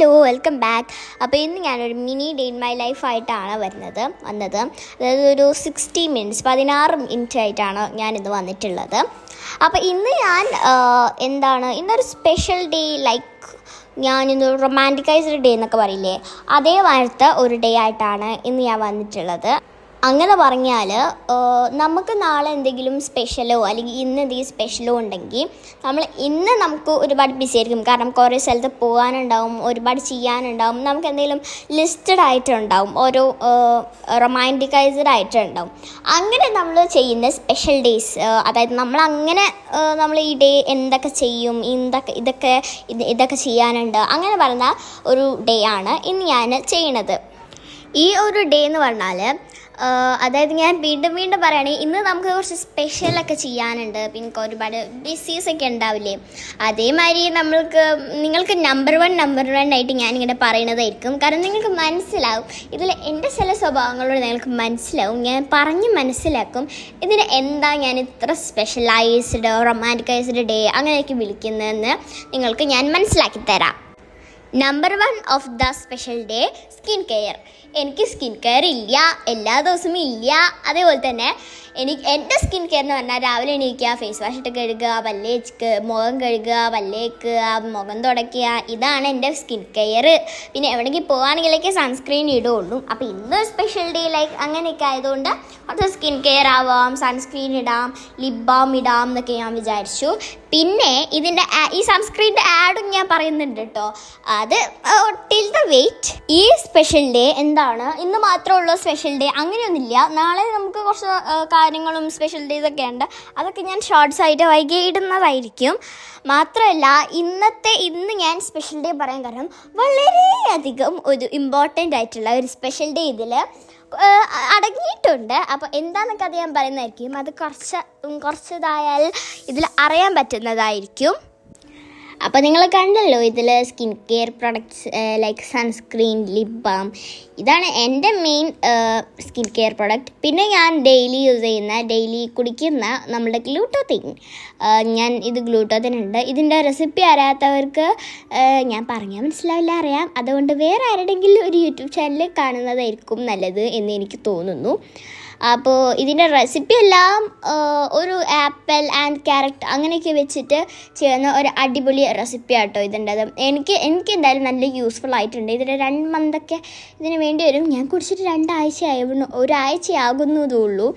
Hello welcome back അപ്പോൾ ഇന്ന് ഞാനൊരു mini day in my life ആയിട്ടാണ് വരുന്നത് വന്നത്. അതായത് ഒരു സിക്സ്റ്റി മിനിറ്റ്സ് പതിനാറ് മിനിറ്റ് ആയിട്ടാണ് ഞാനിത് വന്നിട്ടുള്ളത്. അപ്പോൾ ഇന്ന് ഞാൻ എന്താണ് ഇന്നൊരു സ്പെഷ്യൽ ഡേ ലൈക്ക് ഞാനിന്ന് റൊമാന്റിക്കൈസ്ഡ് ഡേ എന്നൊക്കെ പറയില്ലേ? അതേ വാർത്ത ഒരു ഡേ ആയിട്ടാണ് ഇന്ന് ഞാൻ വന്നിട്ടുള്ളത്. അങ്ങനെ പറഞ്ഞാൽ നമുക്ക് നാളെ എന്തെങ്കിലും സ്പെഷ്യലോ അല്ലെങ്കിൽ ഇന്ന് എന്തെങ്കിലും സ്പെഷ്യലോ ഉണ്ടെങ്കിൽ നമ്മൾ ഇന്ന് നമുക്ക് ഒരുപാട് ബിസി ആയിരിക്കും. കാരണം കുറേ സ്ഥലത്ത് പോകാനുണ്ടാവും ഒരുപാട് ചെയ്യാനുണ്ടാവും നമുക്ക് എന്തെങ്കിലും ലിസ്റ്റഡ് ആയിട്ടുണ്ടാവും ഓരോ റൊമാന്റിക്കൈസ്ഡ് ആയിട്ടുണ്ടാവും അങ്ങനെ നമ്മൾ ചെയ്യുന്ന സ്പെഷ്യൽ ഡേയ്സ് അതായത് നമ്മൾ അങ്ങനെ നമ്മൾ ഈ ഡേ എന്തൊക്കെ ചെയ്യും എന്തൊക്കെ ഇതൊക്കെ ഇത് ഇതൊക്കെ ചെയ്യാനുണ്ട് അങ്ങനെ പറഞ്ഞ ഒരു ഡേ ആണ് ഇന്ന് ഞാൻ ചെയ്യണത് ഈ ഒരു ഡേ എന്ന് പറഞ്ഞാൽ അതായത് ഞാൻ വീണ്ടും വീണ്ടും പറയുകയാണെങ്കിൽ ഇന്ന് നമുക്ക് കുറച്ച് സ്പെഷ്യലൊക്കെ ചെയ്യാനുണ്ട്. പിന്നെ ഒരുപാട് ഡിസീസ് ഒക്കെ ഉണ്ടാവില്ലേ? അതേമാതിരി നമ്മൾക്ക് നിങ്ങൾക്ക് നമ്പർ വൺ നമ്പർ വൺ ആയിട്ട് ഞാനിങ്ങനെ പറയണതായിരിക്കും. കാരണം നിങ്ങൾക്ക് മനസ്സിലാവും ഇതിൽ എന്റെ ചില സ്വഭാവങ്ങളോട് നിങ്ങൾക്ക് മനസ്സിലാവും. ഞാൻ പറഞ്ഞ് മനസ്സിലാക്കും ഇതിന് എന്താ ഞാൻ ഇത്ര സ്പെഷ്യലൈസ്ഡ് റൊമാന്റിക്കൈസ്ഡ് ഡേ അങ്ങനെയൊക്കെ വിളിക്കുന്നതെന്ന് നിങ്ങൾക്ക് ഞാൻ മനസ്സിലാക്കി തരാം. Number one of the special day skin care എനിക്ക് സ്കിൻ കെയർ ഇല്ല എല്ലാ ദിവസവും ഇല്ല. അതേപോലെ തന്നെ എനിക്ക് എന്റെ സ്കിൻ കെയർ എന്ന് പറഞ്ഞാൽ രാവിലെ എണീക്കുക ഫേസ് വാഷ് ഇട്ട് കഴുകുക പല്ലേക്ക് മുഖം കഴുകുക പല്ലേക്കുക മുഖം തുടയ്ക്കുക ഇതാണ് എന്റെ സ്കിൻ കെയർ പിന്നെ എവിടേക്ക് പോകുകയാണെങ്കിലൊക്കെ സൺസ്ക്രീൻ ഇടുകയുള്ളൂ അപ്പോൾ ഇന്ന് സ്പെഷ്യൽ ഡേ ലൈക്ക് അങ്ങനെയൊക്കെ ആയതുകൊണ്ട് കുറച്ച് സ്കിൻ കെയർ ആവാം സൺസ്ക്രീൻ ഇടാം ലിപ് ബാം ഇടാം എന്നൊക്കെ ഞാൻ വിചാരിച്ചു. പിന്നെ ഇതിന്റെ ഈ സൺസ്ക്രീന്റെ ആഡും ഞാൻ പറയുന്നുണ്ട് കേട്ടോ അത് ടിൽ ദ വെയിറ്റ് ഈ സ്പെഷ്യൽ ഡേ എന്താണ്? ഇന്ന് മാത്രമുള്ള സ്പെഷ്യൽ ഡേ അങ്ങനെയൊന്നുമില്ല. നാളെ നമുക്ക് കുറച്ച് കാര്യങ്ങളും സ്പെഷ്യൽ ഡേയ്സൊക്കെ ഉണ്ട്. അതൊക്കെ ഞാൻ ഷോർട്സ് ആയിട്ട് വൈകി ഇടുന്നതായിരിക്കും മാത്രമല്ല ഇന്നത്തെ ഇന്ന് ഞാൻ സ്പെഷ്യൽ ഡേ പറയാൻ കാരണം വളരെയധികം ഒരു ഇമ്പോർട്ടന്റ് ആയിട്ടുള്ള ഒരു സ്പെഷ്യൽ ഡേ ഇതിൽ അടങ്ങിയിട്ടുണ്ട്. അപ്പോൾ എന്താണെന്നൊക്കെ അത് ഞാൻ പറയുന്നതായിരിക്കും. അത് കുറച്ച് കുറച്ചതായാൽ ഇതിൽ അറിയാൻ പറ്റുന്നതായിരിക്കും. അപ്പോൾ നിങ്ങൾ കണ്ടല്ലോ ഇതിൽ skin care products like sunscreen lip balm ഇതാണ് എന്റെ മെയിൻ സ്കിൻ കെയർ പ്രൊഡക്റ്റ് പിന്നെ ഞാൻ ഡെയിലി യൂസ് ചെയ്യുന്ന ഡെയിലി കുടിക്കുന്ന നമ്മുടെ ഗ്ലൂട്ടോത്തിൻ ഞാൻ ഇത് ഗ്ലൂട്ടോത്തിൻ ഉണ്ട്. ഇതിന്റെ റെസിപ്പി അറിയാത്തവർക്ക് ഞാൻ പറഞ്ഞാൽ മനസ്സിലാവില്ല അറിയാം. അതുകൊണ്ട് വേറെ ആരുടെങ്കിലും ഒരു യൂട്യൂബ് ചാനൽ കാണുന്നതായിരിക്കും നല്ലത് എന്ന് എനിക്ക് തോന്നുന്നു. അപ്പോൾ ഇതിന്റെ റെസിപ്പി എല്ലാം ഒരു ആപ്പിൾ ആൻഡ് ക്യാരറ്റ് അങ്ങനെയൊക്കെ വെച്ചിട്ട് ചെയ്യുന്ന ഒരു അടിപൊളി റെസിപ്പി ആട്ടോ ഇതിന്റെത് എനിക്ക് എനിക്ക് എന്തായാലും നല്ല യൂസ്ഫുൾ ആയിട്ടുണ്ട്. ഇതിന്റെ രണ്ട് മന്തൊക്കെ ഇതിന് വേണ്ടി വരും. ഞാൻ കുടിച്ചിട്ട് രണ്ടാഴ്ച ആയിരുന്നു ഒരാഴ്ചയാകുന്നതുള്ളൂ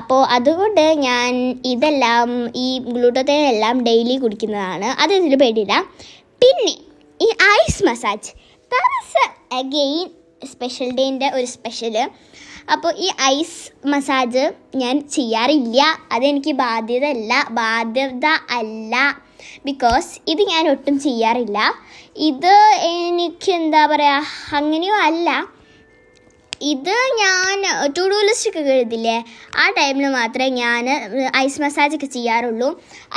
അപ്പോൾ അതുകൊണ്ട് ഞാൻ ഇതെല്ലാം ഈ ഗ്ലൂട്ടോത്തേനെല്ലാം ഡെയിലി കുടിക്കുന്നതാണ്. അത് ഇതിൽ പേടില്ല. പിന്നെ ഈ ഐസ് മസാജ് അഗെയിൻ സ്പെഷ്യൽ ഡേന്റെ ഒരു സ്പെഷ്യൽ അപ്പോൾ ഈ ഐസ് മസാജ് ഞാൻ ചെയ്യാറില്ല. അതെനിക്ക് ബാധ്യത അല്ല ബാധ്യത അല്ല. ബിക്കോസ് ഇത് ഞാൻ ഒട്ടും ചെയ്യാറില്ല. ഇത് എനിക്ക് എന്താ പറയുക അങ്ങനെയും അല്ല. ഇത് ഞാൻ ടു ഡു ലിസ്റ്റ് ഒക്കെ എഴുതില്ലേ? ആ ടൈമിൽ മാത്രമേ ഞാൻ ഐസ് മസാജ് ഒക്കെ ചെയ്യാറുള്ളൂ.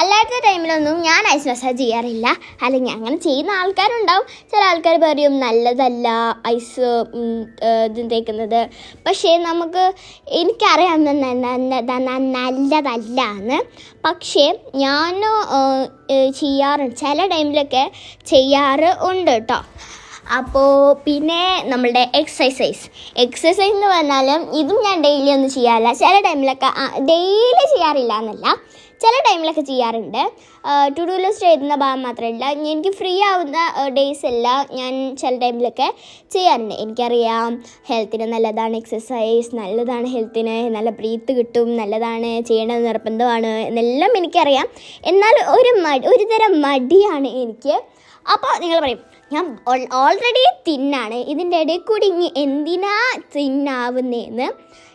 അല്ലാത്ത ടൈമിലൊന്നും ഞാൻ ഐസ് മസാജ് ചെയ്യാറില്ല. അല്ലെങ്കിൽ അങ്ങനെ ചെയ്യുന്ന ആൾക്കാരുണ്ടാവും. ചില ആൾക്കാർ പറയും നല്ലതല്ല ഐസ് ഇത് തേക്കുന്നത്. പക്ഷേ നമുക്ക് എനിക്കറിയാം നല്ലതല്ല എന്ന് പക്ഷേ ഞാൻ ചെയ്യാറുണ്ട് ചില ടൈമിലൊക്കെ ചെയ്യാറ് ഉണ്ട് കേട്ടോ അപ്പോൾ പിന്നെ നമ്മളുടെ എക്സസൈസ് എക്സസൈസ് എന്ന് പറഞ്ഞാലും ഇതും ഞാൻ ഡെയിലി ഒന്നും ചെയ്യാറില്ല. ചില ടൈമിലൊക്കെ ഡെയിലി ചെയ്യാറില്ല എന്നല്ല ചില ടൈമിലൊക്കെ ചെയ്യാറുണ്ട്. ടു ഡു ലിസ്റ്റ് എഴുതുന്ന ഭാഗം മാത്രമല്ല എനിക്ക് ഫ്രീ ആവുന്ന ഡേയ്സ് എല്ലാം ഞാൻ ചില ടൈമിലൊക്കെ ചെയ്യാറുണ്ട്. എനിക്കറിയാം ഹെൽത്തിന് നല്ലതാണ് എക്സസൈസ് നല്ലതാണ് ഹെൽത്തിന് നല്ല ബ്രീത്ത് കിട്ടും നല്ലതാണ് ചെയ്യേണ്ടത് നിർബന്ധമാണ് എന്നെല്ലാം എനിക്കറിയാം. എന്നാൽ ഒരു മടി ഒരു തരം മടിയാണ് എനിക്ക്. അപ്പോൾ നിങ്ങൾ പറയും ഞാൻ ഓൾറെഡി തിന്നാണ്. ഇതിന്റെ ഇടയിൽ കൂടി ഇനി എന്തിനാ തിന്നാവുന്നതെന്ന്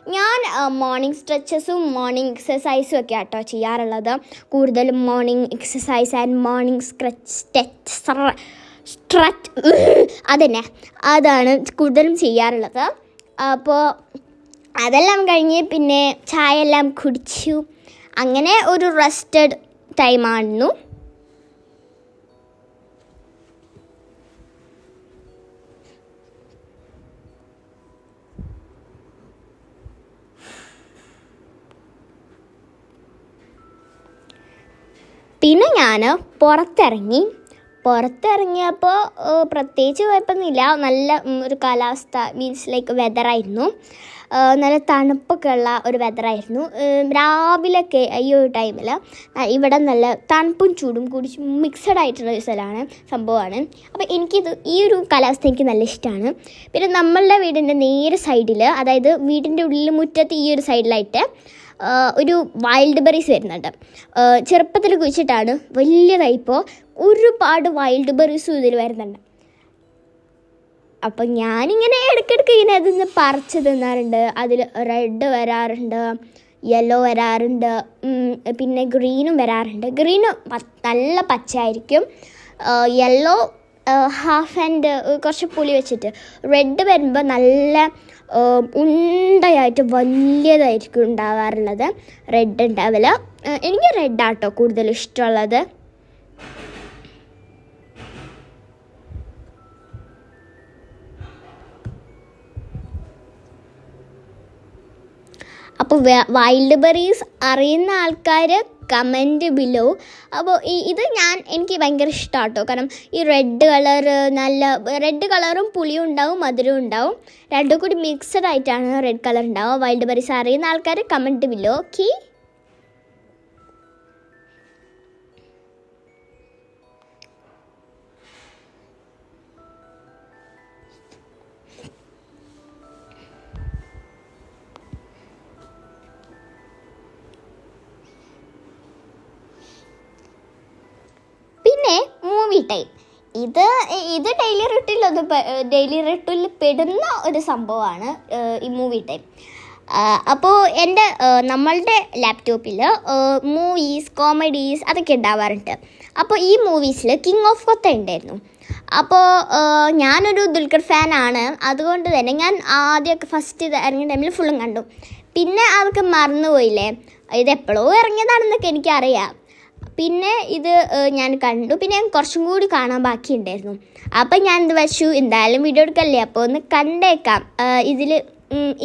ഞാൻ മോർണിംഗ് സ്ട്രെച്ചസും മോർണിംഗ് എക്സസൈസും ഒക്കെ ആട്ടോ ചെയ്യാറുള്ളത്. കൂടുതലും morning exercise and morning scratch stretch അതന്നെ. അതാണ് കൂടുതലും ചെയ്യാറുള്ളത്. അപ്പോൾ അതെല്ലാം കഴിഞ്ഞ് പിന്നെ ചായ എല്ലാം കുടിച്ചു. അങ്ങനെ ഒരു റെസ്റ്റഡ് ടൈമായിരുന്നു പിന്നെ ഞാൻ പുറത്തിറങ്ങി. പുറത്തിറങ്ങിയപ്പോൾ പ്രത്യേകിച്ച് കുഴപ്പമൊന്നുമില്ല. നല്ല ഒരു കാലാവസ്ഥ മീൻസ് ലൈക്ക് വെതറായിരുന്നു നല്ല തണുപ്പൊക്കെ ഉള്ള ഒരു വെതറായിരുന്നു രാവിലെയൊക്കെ ഈ ഒരു ടൈമിൽ ഇവിടെ നല്ല തണുപ്പും ചൂടും കൂടി മിക്സഡ് ആയിട്ടുള്ള ഒരു സ്ഥലമാണ് സംഭവമാണ്. അപ്പോൾ എനിക്കിത് ഈ ഒരു കാലാവസ്ഥ എനിക്ക് നല്ല ഇഷ്ടമാണ് പിന്നെ നമ്മളുടെ വീടിന്റെ നേരെ സൈഡിൽ അതായത് വീടിന്റെ ഉള്ളിൽ മുറ്റത്ത് ഈ ഒരു സൈഡിലായിട്ട് ഒരു വൈൽഡ് ബെറീസ് വരുന്നുണ്ട്. ചെറുപ്പത്തിൽ കുഴിച്ചിട്ടാണ് വലിയതായിപ്പോൾ ഒരുപാട് വൈൽഡ് ബെറീസും ഇതിൽ വരുന്നുണ്ട്. അപ്പം ഞാനിങ്ങനെ ഇടയ്ക്കിടയ്ക്ക് ഇങ്ങനെ അതിന്ന് പറിച്ച് തിന്നാറുണ്ട്. അതിൽ റെഡ് വരാറുണ്ട് യെല്ലോ വരാറുണ്ട് പിന്നെ ഗ്രീനും വരാറുണ്ട്. ഗ്രീന് നല്ല പച്ചയായിരിക്കും. യെല്ലോ ഹാഫ് ആൻഡ് കുറച്ച് പുളി വെച്ചിട്ട് റെഡ് വരുമ്പോൾ നല്ല ഉണ്ടയായിട്ട് വലിയതായിരിക്കും ഉണ്ടാവാറുള്ളത്. റെഡ് ഉണ്ടാവില്ല എനിക്ക് റെഡാട്ടോ കൂടുതൽ ഇഷ്ടമുള്ളത്. അപ്പോൾ വൈൽഡ് ബെറീസ് അറിയുന്ന ആൾക്കാർ കമന്റ് ബിലോ അപ്പോൾ ഈ ഇത് ഞാൻ എനിക്ക് ഭയങ്കര ഇഷ്ടമാണ് കേട്ടോ കാരണം ഈ റെഡ് കളർ നല്ല റെഡ് കളറും പുളിയും ഉണ്ടാവും മധുരവും ഉണ്ടാവും. രണ്ടും കൂടി മിക്സഡ് ആയിട്ടാണ് റെഡ് കളർ ഉണ്ടാവുക. വൈൽഡ് ബെറീസ് അറിയുന്ന ആൾക്കാർ കമന്റ് ബിലോ ഓക്കെ ടൈം ഇത് ഇത് ഡെയിലി റൂട്ടിലൊന്നും ഡെയിലി റിട്ടിൽ പെടുന്ന ഒരു സംഭവമാണ് ഈ മൂവി ടൈം അപ്പോൾ എന്റെ നമ്മളുടെ ലാപ്ടോപ്പിൽ മൂവീസ് കോമഡീസ് അതൊക്കെ ഉണ്ടാവാറുണ്ട് അപ്പോൾ ഈ മൂവീസിൽ കിങ് ഓഫ് കൊത്ത ഉണ്ടായിരുന്നു അപ്പോൾ ഞാനൊരു ദുൽഖർ ഫാനാണ് അതുകൊണ്ട് തന്നെ ഞാൻ ആദ്യമൊക്കെ ഫസ്റ്റ് ഇറങ്ങിയ ടൈമിൽ ഫുള്ളും കണ്ടു. പിന്നെ അതൊക്കെ മറന്നുപോയില്ലേ? ഇത് എപ്പോഴോ ഇറങ്ങിയതാണെന്നൊക്കെ എനിക്കറിയാം. പിന്നെ ഇത് ഞാൻ കണ്ടു. പിന്നെ ഞാൻ കുറച്ചും കൂടി കാണാൻ ബാക്കിയുണ്ടായിരുന്നു. അപ്പം ഞാൻ ഇത് വെച്ചു എന്തായാലും വീഡിയോ എടുക്കല്ലേ? അപ്പോൾ ഒന്ന് കണ്ടേക്കാം. ഇതിൽ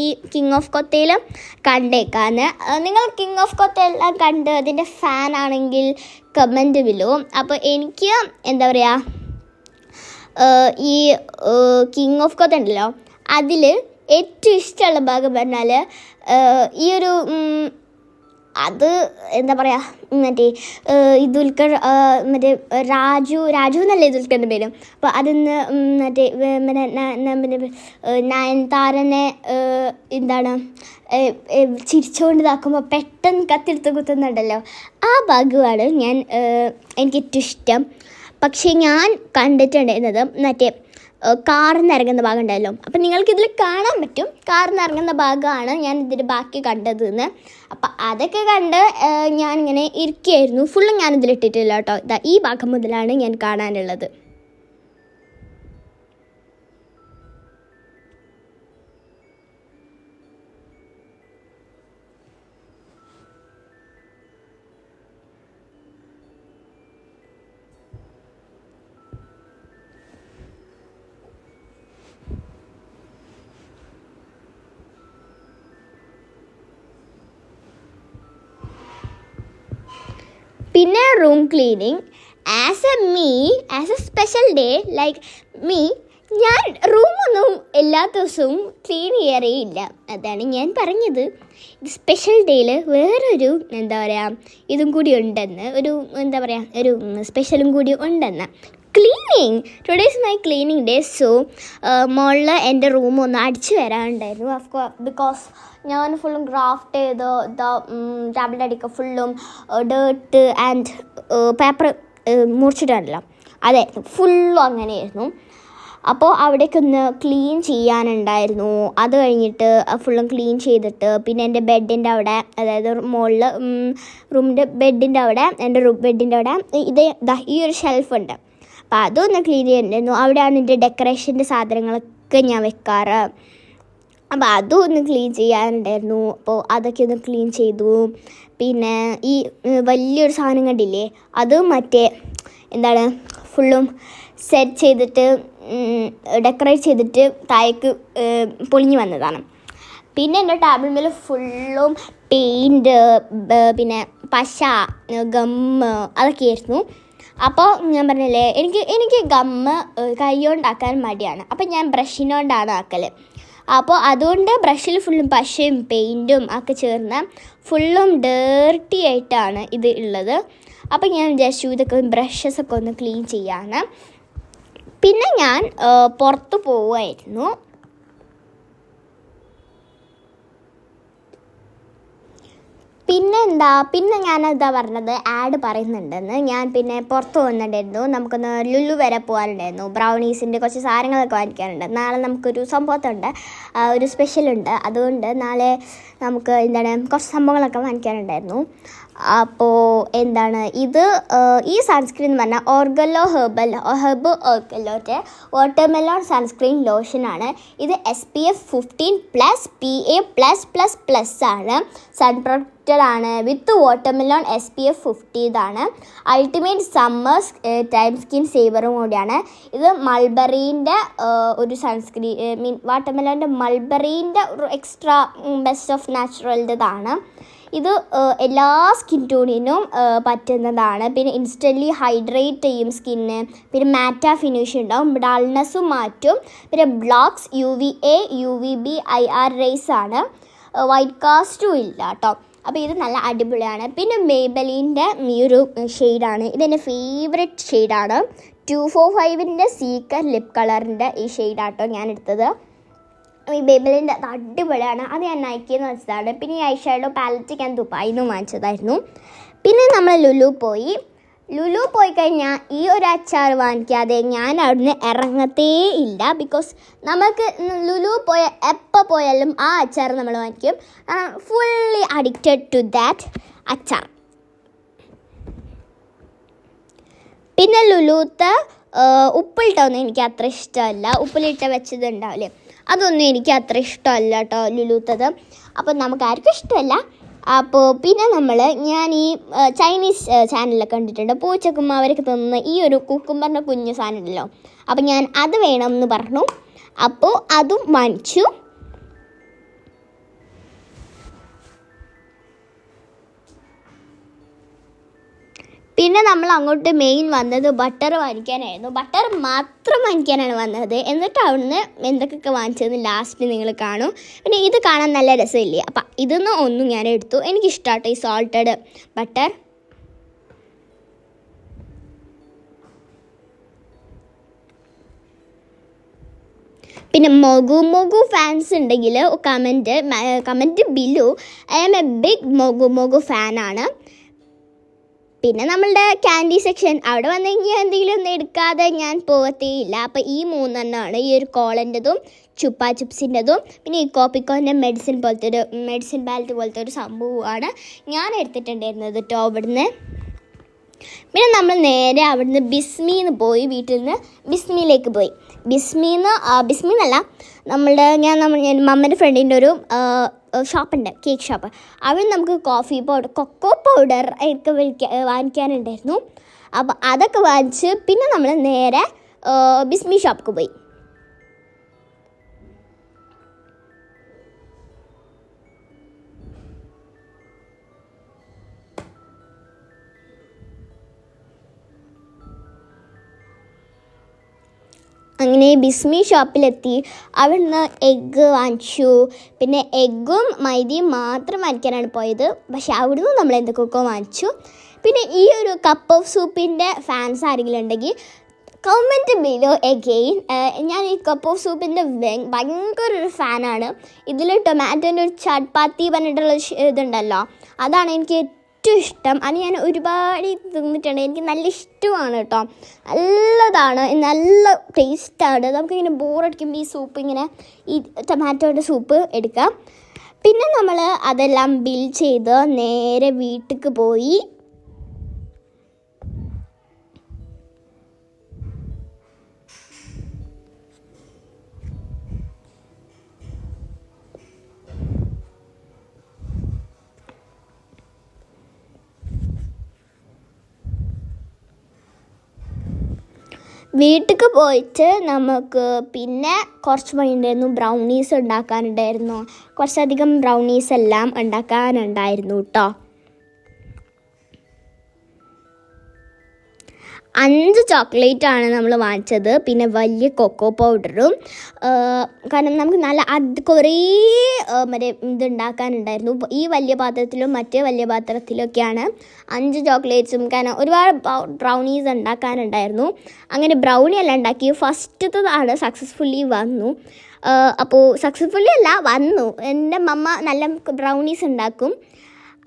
ഈ കിങ് ഓഫ് കൊത്തയിലും കണ്ടേക്കാന്ന്. നിങ്ങൾ കിങ് ഓഫ് കൊത്തയെല്ലാം കണ്ട് അതിന്റെ ഫാൻ ആണെങ്കിൽ കമന്റ് വിലോ അപ്പോൾ എനിക്ക് എന്താ പറയുക ഈ കിങ് ഓഫ് കൊത്ത ഉണ്ടല്ലോ അതിൽ ഏറ്റവും ഇഷ്ടമുള്ള ഭാഗം പറഞ്ഞാൽ ഈ ഒരു അത് എന്താ പറയുക മറ്റേ ദുൽഖർ മറ്റേ രാജു രാജു എന്നല്ലേ ദുൽഖറിന്റെ പേര്? അപ്പോൾ അതിന്ന് മറ്റേ പിന്നെ നയൻതാരനെ എന്താണ് ചിരിച്ചുകൊണ്ട് ഇതാക്കുമ്പോൾ പെട്ടെന്ന് കത്തിയെടുത്ത് കുത്തുന്നുണ്ടല്ലോ. ആ ഭാഗമാണ് ഞാൻ എനിക്ക് ഏറ്റവും ഇഷ്ടം. പക്ഷേ ഞാൻ കണ്ടിട്ടുണ്ടായിരുന്നത് മറ്റേ കാറിൽ നിന്ന് ഇറങ്ങുന്ന ഭാഗം ഉണ്ടല്ലോ അപ്പം നിങ്ങൾക്കിതിൽ കാണാൻ പറ്റും. കാർന്ന് ഇറങ്ങുന്ന ഭാഗമാണ് ഞാൻ ഇതിന്റെ ബാക്കി കണ്ടത് എന്ന് അപ്പം അതൊക്കെ കണ്ട് ഞാനിങ്ങനെ ഇരിക്കുകയായിരുന്നു ഫുള്ളും ഞാൻ ഇതിലിട്ടിട്ടില്ല കേട്ടോ. ഇതാ ഈ ഭാഗം മുതലാണ് ഞാൻ കാണാനുള്ളത്. പിന്നെ room cleaning as a me as a special day like me ഞാൻ റൂമൊന്നും എല്ലാ ദിവസവും ക്ലീൻ ചെയ്യാറേ ഇല്ല. അതാണ് ഞാൻ പറഞ്ഞത്. ഇത് സ്പെഷ്യൽ ഡേയിൽ വേറൊരു എന്താ പറയുക ഇതും കൂടി ഉണ്ടെന്ന് ഒരു എന്താ പറയുക ഒരു സ്പെഷ്യലും കൂടി ഉണ്ടെന്ന്. Cleaning today's my cleaning day so മുകളിൽ എന്റെ റൂം ഒന്ന് അടിച്ചു വരാനുണ്ടായിരുന്നു. ഓഫ് ബിക്കോസ് ഞാൻ ഫുള്ളും ഗ്രാഫ്റ്റ് ചെയ്ത് ടാബ്ലറ്റ് അടിക്കുക ഫുള്ളും ഡേർട്ട് ആൻഡ് പേപ്പർ മുറിച്ചിട്ടാണല്ലോ. അതെ ഫുള്ളും അങ്ങനെയായിരുന്നു. അപ്പോൾ അവിടേക്ക് ഒന്ന് ക്ലീൻ ചെയ്യാനുണ്ടായിരുന്നു. അത് കഴിഞ്ഞിട്ട് ഫുള്ളും ക്ലീൻ ചെയ്തിട്ട് പിന്നെ എന്റെ ബെഡിന്റെ അവിടെ അതായത് മുകളിൽ റൂമിന്റെ ബെഡിന്റെ അവിടെ എന്റെ ബെഡിന്റെ അവിടെ ഇത് ഈ ഒരു ഷെൽഫ് ഉണ്ട്. അപ്പോൾ അതൊന്ന് ക്ലീൻ ചെയ്തിട്ടുണ്ടായിരുന്നു അവിടെയാണ് എന്റെ ഡെക്കറേഷന്റെ സാധനങ്ങളൊക്കെ ഞാൻ വെക്കാറ്. അപ്പോൾ അതും ഒന്ന് ക്ലീൻ ചെയ്യാനുണ്ടായിരുന്നു. അപ്പോൾ അതൊക്കെ ഒന്ന് ക്ലീൻ ചെയ്തു. പിന്നെ ഈ വലിയൊരു സാധനം കണ്ടില്ലേ? അത് മറ്റേ എന്താണ് ഫുള്ളും സെറ്റ് ചെയ്തിട്ട് ഡെക്കറേറ്റ് ചെയ്തിട്ട് താഴേക്ക് പൊളിഞ്ഞു വന്നതാണ്. പിന്നെ എന്റെ ടേബിൾ മേൽ ഫുള്ളും പെയിന്റ് പിന്നെ പശ ഗമ്മ് അതൊക്കെയായിരുന്നു. അപ്പോൾ ഞാൻ പറഞ്ഞില്ലേ എനിക്ക് എനിക്ക് ഗമ്മ് കൈ കൊണ്ടാക്കാൻ മടിയാണ്. അപ്പോൾ ഞാൻ ബ്രഷിനോണ്ടാണ് ആക്കൽ അപ്പോൾ അതുകൊണ്ട് ബ്രഷിൽ ഫുള്ളും പശയും പെയിന്റും ഒക്കെ ചേർന്ന് ഫുള്ളും ഡേർട്ടി ആയിട്ടാണ് ഇത് ഉള്ളത് അപ്പോൾ ഞാൻ വിചാരിച്ചു ഇതൊക്കെ ബ്രഷസ് ഒക്കെ ഒന്ന് ക്ലീൻ ചെയ്യാണ് പിന്നെ ഞാൻ പുറത്ത് പോവുമായിരുന്നു പിന്നെ എന്താ പിന്നെ ഞാൻ എന്താ പറഞ്ഞത്? ആഡ് പറയുന്നുണ്ടെന്ന്. ഞാൻ പിന്നെ പുറത്ത് പോകുന്നുണ്ടായിരുന്നു നമുക്കൊന്ന് ലുലു വരെ പോകാനുണ്ടായിരുന്നു. ബ്രൗണീസിന്റെ കുറച്ച് സാധനങ്ങളൊക്കെ വാങ്ങിക്കാനുണ്ട്. നാളെ നമുക്കൊരു സംഭവത്തുണ്ട്. ഒരു സ്പെഷ്യലുണ്ട് അതുകൊണ്ട് നാളെ നമുക്ക് എന്താണ് കുറച്ച് സംഭവങ്ങളൊക്കെ വാങ്ങിക്കാനുണ്ടായിരുന്നു. അപ്പോൾ എന്താണ്? ഇത് ഈ സൺസ്ക്രീൻ എന്ന് പറഞ്ഞാൽ ഓർഗലോ ഹെർബൽ ഹെർബ് ഓർഗലോന്റെ വാട്ടർമെലോൺ സൺസ്ക്രീൻ ലോഷനാണ് ഇത് S P F fifteen plus P A plus plus plus ആണ്. സൺ ആണ്. With watermelon S P F ഫിഫ്റ്റീതാണ് ultimate summer time skin സേവറും കൂടിയാണ്. ഇത് മൾബറീന്റെ ഒരു സൺസ്ക്രീൻ മീൻ വാട്ടർമെലോന്റെ മൾബറീന്റെ ഒരു എക്സ്ട്രാ ബെസ്റ്റ് ഓഫ് നാച്ചുറലിന്റെതാണ് ഇത് എല്ലാ സ്കിൻ ടോണിനും പറ്റുന്നതാണ്. പിന്നെ ഇൻസ്റ്റന്റ്ലി ഹൈഡ്രേറ്റ് ചെയ്യും സ്കിന്ന് പിന്നെ മാറ്റ ഫിനിഷ് ഉണ്ടാവും. ഡൾനെസ്സും മാറ്റും. പിന്നെ blocks U V A U V B I R rays ആണ്. വൈറ്റ് കാസ്റ്റും ഇല്ല കേട്ടോ അപ്പോൾ ഇത് നല്ല അടിപൊളിയാണ്. പിന്നെ മേബലീന്റെ ഈ ഒരു ഷെയ്ഡാണ് ഇതെന്റെ ഫേവറേറ്റ് ഷെയ്ഡാണ് ടു ഫോർ ഫൈവിന്റെ സീക്കർ ലിപ് കളറിന്റെ ഈ ഷെയ്ഡാട്ടോ ഞാൻ എടുത്തത് ഈ ബേബിളിന്റെ അത് അടിപൊളിയാണ്. അത് ഞാൻ നയിക്കിയെന്ന് വെച്ചതാണ്. പിന്നെ ഈ ഐഷാഡോ പാലറ്റ് ഞാൻ ദുബായിൽ നിന്ന് വാങ്ങിച്ചതായിരുന്നു. പിന്നെ നമ്മൾ ലുലു പോയി. ലുലു പോയി കഴിഞ്ഞാൽ ഈ ഒരു അച്ചാർ വാങ്ങിക്കാതെ ഞാൻ അവിടുന്ന് ഇറങ്ങത്തേ ഇല്ല. ബിക്കോസ് നമുക്ക് ലുലു പോയ എപ്പോൾ പോയാലും ആ അച്ചാർ നമ്മൾ വാങ്ങിക്കും. ഫുള്ളി അഡിക്റ്റഡ് ടു ദാറ്റ് അച്ചാർ. പിന്നെ ലുലുത്ത് ഉപ്പിലിട്ടൊന്നും എനിക്ക് അത്ര ഇഷ്ടമല്ല. ഉപ്പിലിട്ട് വെച്ചത് ഉണ്ടാവില്ലേ? അതൊന്നും എനിക്ക് അത്ര ഇഷ്ടമല്ല കേട്ടോ ലുലൂത്തത്. അപ്പോൾ നമുക്ക് ആർക്കും ഇഷ്ടമല്ല. അപ്പോൾ പിന്നെ നമ്മൾ ഞാൻ ഈ ചൈനീസ് ചാനലിലൊക്കെ കണ്ടിട്ടുണ്ട്. പൂച്ചക്കുമ്മ അവർക്ക് തന്ന ഈ ഒരു കുക്കുമ്പറിന്റെ കുഞ്ഞു സാധനം ഉണ്ടല്ലോ. അപ്പോൾ ഞാൻ അത് വേണം എന്ന് പറഞ്ഞു. അപ്പോൾ അതും വാങ്ങിച്ചു. പിന്നെ നമ്മൾ അങ്ങോട്ട് മെയിൻ വന്നത് ബട്ടർ വാങ്ങിക്കാനായിരുന്നു. ബട്ടർ മാത്രം വാങ്ങിക്കാനാണ് വന്നത്. എന്നിട്ട് അവിടുന്ന് എന്തൊക്കെയൊക്കെ വാങ്ങിച്ചതെന്ന് ലാസ്റ്റ് നിങ്ങൾ കാണും. പിന്നെ ഇത് കാണാൻ നല്ല രസമില്ലേ? അപ്പം ഇതൊന്നും ഒന്നും ഞാൻ എടുത്തു. എനിക്കിഷ്ടമാട്ടോ ഈ സോൾട്ടഡ് ബട്ടർ പിന്നെ മൊഗു മൊഗു ഫാൻസ് ഉണ്ടെങ്കിൽ comment comment below I am a big Mogu Mogu ഫാനാണ് പിന്നെ നമ്മളുടെ ക്യാൻഡി സെക്ഷൻ അവിടെ വന്നെങ്കിൽ എന്തെങ്കിലും ഒന്നും എടുക്കാതെ ഞാൻ പോകത്തേയില്ല അപ്പോൾ ഈ മൂന്നെണ്ണമാണ് ഈ ഒരു കോളന്റെതും ചുപ്പാ ചിപ്സിന്റെതും പിന്നെ ഈ കോപ്പിക്കോന്റെ മെഡിസിൻ പോലത്തെ ഒരു മെഡിസിൻ ബാലറ്റ് പോലത്തെ ഒരു സംഭവമാണ് ഞാൻ എടുത്തിട്ടുണ്ടായിരുന്നത് കേട്ടോ അവിടുന്ന്. പിന്നെ നമ്മൾ നേരെ അവിടുന്ന് ബിസ്മിന്ന് പോയി വീട്ടിൽ നിന്ന് ബിസ്മിയിലേക്ക് പോയി. ബിസ്മിന്ന് ബിസ്മീന്നല്ല നമ്മളുടെ ഞാൻ നമ്മൾ മമ്മന്റെ ഫ്രണ്ടിന്റെ ഒരു ഷോപ്പുണ്ട് കേക്ക് ഷോപ്പ് അവിടെ നമുക്ക് കോഫി പൗഡർ കൊക്കോ പൗഡർ ഒക്കെ വിളിക്കാൻ വാങ്ങിക്കാനുണ്ടായിരുന്നു. അപ്പോൾ അതൊക്കെ വാങ്ങിച്ച് പിന്നെ നമ്മൾ നേരെ ബിസ്മി ഷോപ്പിക്ക് പോയി. അങ്ങനെ ബിസ്മി ഷോപ്പിലെത്തി. അവിടുന്ന് എഗ്ഗ് വാങ്ങിച്ചു. പിന്നെ എഗ്ഗും മൈദയും മാത്രം വാങ്ങിക്കാനാണ് പോയത്. പക്ഷെ അവിടുന്ന് നമ്മൾ എന്തൊക്കെയൊക്കെ വാങ്ങിച്ചു? പിന്നെ ഈ ഒരു കപ്പ് ഓഫ് സൂപ്പിന്റെ ഫാൻസ് ആരെങ്കിലും ഉണ്ടെങ്കിൽ കമന്റ് ബിലോ എഗെയിൻ ഞാൻ ഈ കപ്പ് ഓഫ് സൂപ്പിന്റെ ഭയങ്കര ഒരു ഫാനാണ് ഇതിൽ ടൊമാറ്റോന്റെ ഒരു ചട്പാത്തി പറഞ്ഞിട്ടുള്ള ഇതുണ്ടല്ലോ. അതാണ് എനിക്ക് ഏറ്റവും ഇഷ്ടം അത് ഞാൻ ഒരുപാട് തിന്നിട്ടുണ്ട്. എനിക്ക് നല്ല ഇഷ്ടമാണ് കേട്ടോ. നല്ലതാണ്. നല്ല ടേസ്റ്റാണ്. നമുക്കിങ്ങനെ ബോറടിക്കുമ്പോൾ ഈ സൂപ്പ് ഇങ്ങനെ ഈ ടൊമാറ്റോയുടെ സൂപ്പ് എടുക്കാം. പിന്നെ നമ്മൾ അതെല്ലാം ബിൽ ചെയ്ത് നേരെ വീട്ടിലേക്ക് പോയി വീട്ടിലേക്ക് പോയിട്ട് നമുക്ക് പിന്നെ കുറച്ച് പണിയുണ്ടായിരുന്നു. ബ്രൗണീസ് ഉണ്ടാക്കാനുണ്ടായിരുന്നു. കുറച്ചധികം ബ്രൗണീസ് എല്ലാം ഉണ്ടാക്കാനുണ്ടായിരുന്നു കേട്ടോ അഞ്ച് ചോക്ലേറ്റ് ആണ് നമ്മൾ വാങ്ങിച്ചത്. പിന്നെ വലിയ കൊക്കോ പൗഡറും കാരണം നമുക്ക് നല്ല അത് കുറേ മറ്റേ ഇതുണ്ടാക്കാനുണ്ടായിരുന്നു. ഈ വലിയ പാത്രത്തിലും മറ്റേ വലിയ പാത്രത്തിലൊക്കെയാണ് അഞ്ച് ചോക്ലേറ്റ്സും കാരണം ഒരുപാട് ബ്രൗണീസ് ഉണ്ടാക്കാനുണ്ടായിരുന്നു. അങ്ങനെ ബ്രൗണി എല്ലാം ഉണ്ടാക്കി. ഫസ്റ്റത്തതാണ് സക്സസ്ഫുള്ളി വന്നു. അപ്പോൾ സക്സസ്ഫുള്ളി അല്ല വന്നു. എന്റെ മമ്മ നല്ല ബ്രൗണീസ് ഉണ്ടാക്കും.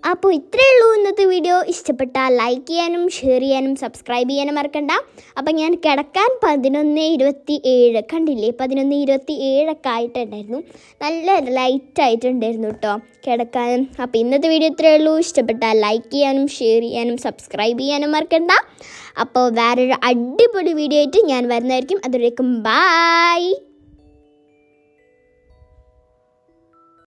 അപ്പോൾ ഇത്രയേ ഉള്ളൂ ഇന്നത്തെ വീഡിയോ. ഇഷ്ടപ്പെട്ടാൽ ലൈക്ക് ചെയ്യാനും ഷെയർ ചെയ്യാനും സബ്സ്ക്രൈബ് ചെയ്യാനും മറക്കണ്ട. അപ്പം ഞാൻ കിടക്കാൻ പതിനൊന്ന് ഇരുപത്തി ഏഴ് കണ്ടില്ലേ? പതിനൊന്ന് ഇരുപത്തി ഏഴൊക്കെ ആയിട്ടുണ്ടായിരുന്നു. നല്ല ലൈറ്റ് ആയിട്ടുണ്ടായിരുന്നു കേട്ടോ കിടക്കാനും അപ്പോൾ ഇന്നത്തെ വീഡിയോ ഇത്രയേ ഉള്ളൂ. ഇഷ്ടപ്പെട്ടാൽ ലൈക്ക് ചെയ്യാനും ഷെയർ ചെയ്യാനും സബ്സ്ക്രൈബ് ചെയ്യാനും മറക്കണ്ട. അപ്പോൾ വേറൊരു അടിപൊളി വീഡിയോ ആയിട്ട് ഞാൻ വരുന്നതായിരിക്കും. അതുവരേക്കും ബായ്